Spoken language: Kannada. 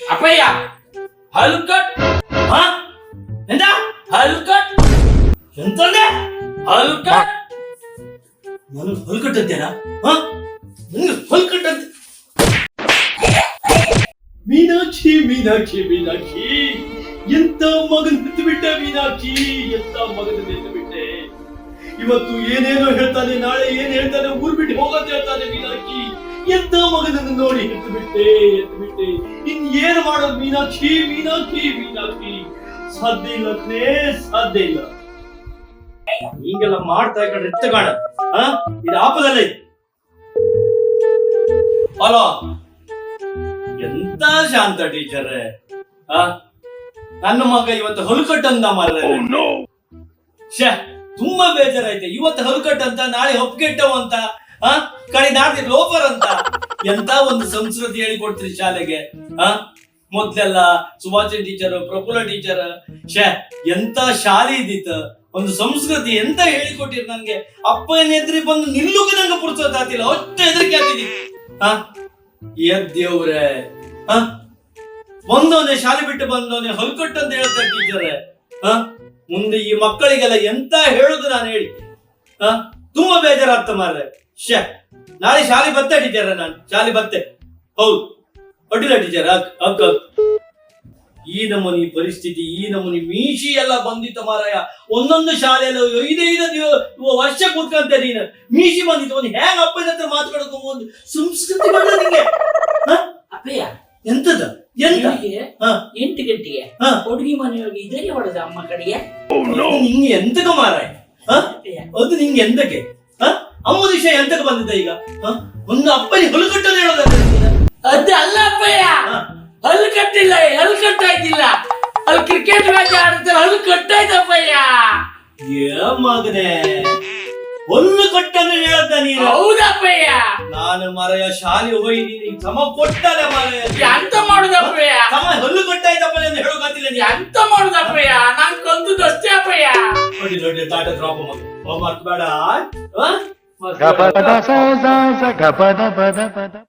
ಅಪ್ಪಯ್ಯ, ಹಲ್ಕಟ್, ಹಾ? ಎಂದ ಹಲ್ಕಟ್. ಎಂತಂದೆ? ಹಲ್ಕಟ್. ನಾನು ಹಲ್ಕಟ್ ಅಂತೇನಾ? ಹ? ನನಗೆ ಅಂತ. ಮೀನಾಕ್ಷಿ ಮೀನಾಕ್ಷಿ ಮೀನಾಕ್ಷಿ. ಎಂತ ಮಗನ್ ಹೆತ್ತು ಬಿಟ್ಟೆ ಮೀನಾಕ್ಷಿ? ಎಂತ ಮಗನ ಹೆತ್ತು ಬಿಟ್ಟೆ ಇವತ್ತು ಏನೇನೋ ಹೇಳ್ತಾನೆ, ನಾಳೆ ಏನ್ ಹೇಳ್ತಾನೆ ಊರ್ ಬಿಟ್ಟು ಹೋಗಂತ ಹೇಳ್ತಾನೆ ಮೀನಾಕ್ಷಿ. ಎಂತ ಮಗನನ್ನು ನೋಡಿ ಎತ್ತು ಬಿಟ್ಟೆ ಎತ್ತು ಬಿಟ್ಟೆ. ಇನ್ ಏನು ಮಾಡೋದು? ಮೀನಾಕ್ಷಿ ಮೀನಾಕ್ಷಿ ಮೀನಾಕ್ಷಿ. ಸಾಧ್ಯ ಇಲ್ಲ ಸಾಧ್ಯ ಇಲ್ಲ. ಹಿಂಗೆಲ್ಲ ಮಾಡ್ತಾ ಇಕೊಂಡ್ರೆ ಎತ್ತ ಕಾಣ. ಹ ಇದು ಆಪದಲ್ಲೇ ಅಲೋ? ಎಂತ ಶಾಂತ ಟೀಚರ್. ನನ್ನ ಮಗ ಇವತ್ತು ಹೊಲ್ಕಟ್ಟಂದ ಮಾರ್ರೆ ಶೇ ತುಂಬಾ ಬೇಜಾರಾಯ್ತು. ಇವತ್ತು ಹೊಲ್ಕಟ್ ಅಂತ ನಾಳೆ ಹೊಪ್ಗೆಟ್ಟವು ಅಂತ. ಆ? ಕಡೆ ನಾಡ್ದಿ ಲೋಫರ್ ಅಂತ. ಎಂತ ಒಂದು ಸಂಸ್ಕೃತಿ ಹೇಳಿಕೊಡ್ತೀರಿ ಶಾಲೆಗೆ? ಆ? ಮೊದ್ಲೆಲ್ಲ ಸುಭಾಷನ್ ಟೀಚರ್ ಪ್ರಫುಲ್ಲ ಟೀಚರ್ ಶೇ ಎಂತ ಶಾಲೆ ಇದ್ದಿತ್ತು? ಒಂದು ಸಂಸ್ಕೃತಿ ಎಂತ ಹೇಳಿಕೊಟ್ಟಿರ್ ನನ್ಗೆ? ಏನ್ ಎದ್ರಿ ಬಂದು ನಿಲ್ಲುಗ ನಂಗೆ ಪುರ್ಸೋತಾತಿಲ್ಲ ಅಷ್ಟು ಹೆದರಿಕೆ ಆಗ್ತಿದ್ದಿ. ಆ? ದೇವ್ರೆ. ಹ ಬಂದವನೇ ಶಾಲೆ ಬಿಟ್ಟು ಬಂದವನೇ ಹೊಲ್ಕೊಟ್ಟು ಅಂತ ಹೇಳ್ತಾರೆ ಟೀಚರ್ ಹ ಮುಂದೆ ಈ ಮಕ್ಕಳಿಗೆಲ್ಲ ಎಂತ ಹೇಳುದು ನಾನು ಹೇಳಿ. ಹ ತುಂಬಾ ಬೇಜಾರಾಗ್ತ ಮಾರ್ರೆ. ಶ್ಯಾ ನಾಳೆ ಶಾಲೆ ಬತ್ತೆ ಟೀಚರ್ ನಾನು. ಶಾಲೆ ಬತ್ತೆ. ಹೌದು. ಅಡ್ಡಿಲ್ಲ ಟೀಚರ್ ಅಕ್ಕ ಅಕ್ ಅಕ್. ಈ ನಮೂನಿ ಪರಿಸ್ಥಿತಿ ಈ ನಮೂನಿ ಮೀಶಿ ಎಲ್ಲ ಬಂದಿತ್ತು ಮಾರಾಯ. ಒಂದೊಂದು ಶಾಲೆಯಲ್ಲಿ ಐದೈದು ವರ್ಷ ಕೂತ್ಕಂತ ನೀನು. ಮೀಶಿ ಬಂದಿತ್ತು ಒಂದು ಹೇಗ ಅಪ್ಪನ ಹತ್ರ ಮಾತಾಡೋದು ಒಂದು ಸಂಸ್ಕೃತಿ ಬೇಡ ನಿಂಗೆ? ಅಪ್ಪಯ್ಯ ಎಂತದ? ಎಂತ? ಹ. ಎಂಟು ಗಂಟೆಗೆ ಹ. ಹುಡುಗಿ ಮನೆಯೊಳಗೆ ಇದೇ ಹೊಡೆದ ಅಮ್ಮ ಕಡೆಗೆ? ನಿಂಗೆ ಎಂತಕ ಮಾರಾಯ? ಅದು ನಿಂಗೆ ಎಂತಕ್ಕೆ? ಅಮ್ಮ ವಿಷಯ ಎಂತಕ್ಕೆ ಬಂದಿದ್ದ ಈಗ? ಒಂದು ಅಪ್ಪನಿ ಹುಲ್ಲು ಹೇಳೋದಲ್ಲ ಅದೇ ಅದು ಅಲ್ಲ ಅಪ್ಪಯ್ಯ? ಹಲ್ಲು ಕಟ್ಟಿಲ್ಲ ಹಲ್ಲು ಕಟ್ಟಾಯ್ತಿಲ್ಲ ಅಲ್ಲಿ ಕ್ರಿಕೆಟ್ ಮ್ಯಾಚ್ ಆಡುತ್ತೆ ಹಲ್ಲು ಕಟ್ಟಾಯ್ತಪ್ಪಯ್ಯ ಏ ಮಗನೇ. ಒಂದು ಕಟ್ಟನ್ನು ಹೇಳ್ದ ನೀನು? ಹೌದಪ್ಪಯ್ಯ ನಾನು ಮರೆಯ ಶಾಲೆ ನೀನು ಸಮ ಕೊಟ್ಟಲ್ಲ ಮರೆಯ. ಅಂತ ಮಾಡುದಪ್ಪಯ್ಯ ಸಮ ಹೊಲ್ಲು ಕಟ್ಟಾಯ್ತಪ್ಪ ಅಂತ ಹೇಳೋಕಾತಿಲ್ಲ ನೀ ಅಂತ ಮಾಡುದಪ್ಪಯ್ಯ ನೋಡಿ ನೋಡಿ ತಾಟ ಡ್ರಾಪ್